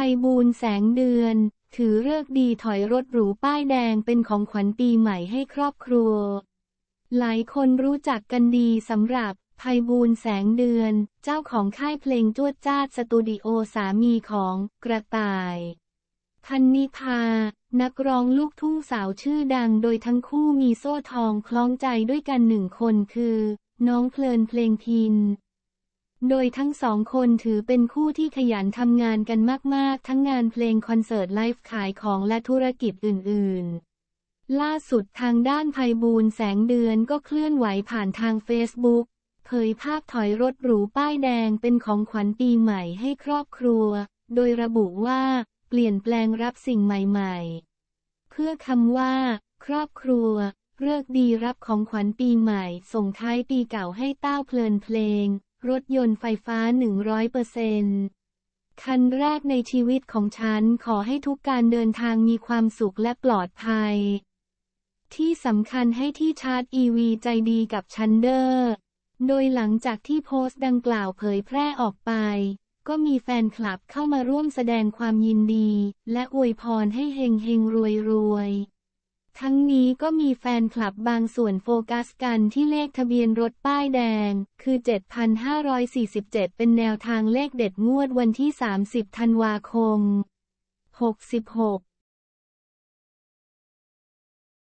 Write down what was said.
ภัยบูลแสงเดือน ถือเลิกดีถอยรถหรูป้ายแดงเป็นของขวัญปีใหม่ให้ครอบครัว หลายคนรู้จักกันดีสำหรับภัยบูลแสงเดือน เจ้าของค่ายเพลงจวดจ้าดสตูดิโอสามีของกระต่ายพันนิพา นักร้องลูกทุ่งสาวชื่อดังโดยทั้งคู่มีโซ่ทองคล้องใจด้วยกันหนึ่งคนคือ น้องเพลินเพลงพิน โดยทั้งสองคนถือเป็นคู่ที่ขยันทำงานกันมาก ๆ ทั้งงานเพลงคอนเสิร์ตไลฟ์ขายของและธุรกิจอื่น ๆ ล่าสุดทางด้านภัยบูลแสงเดือนก็เคลื่อนไหวผ่านทางเฟซบุ๊กเผยภาพถอยรถหรูป้ายแดงเป็นของขวัญปีใหม่ให้ครอบครัว โดยระบุว่า เปลี่ยนแปลงรับสิ่งใหม่ ๆ เพื่อคำว่า ครอบครัวเลิกดีรับของขวัญปีใหม่ ส่งท้ายปีเก่าให้เต้าเพลินเพลง รถยนต์ไฟฟ้า 100%คันแรกในชีวิตของฉันขอให้ทุกการเดินทางมีความสุขและปลอดภัย ที่สำคัญให้ที่ชาร์จ EV ใจดีกับชันเดอร์ โดยหลังจากที่โพสต์ดังกล่าวเผยแพร่ออกไป ก็มีแฟนคลับเข้ามาร่วมแสดงความยินดี และอวยพรให้เฮงเฮงรวยรวย ทั้งนี้ก็มีแฟนคลับบางส่วนโฟกัสกันที่เลขทะเบียนรถป้ายแดง คือ 7,547 เป็นแนวทางเลขเด็ดงวดวันที่ 30 ธันวาคม 66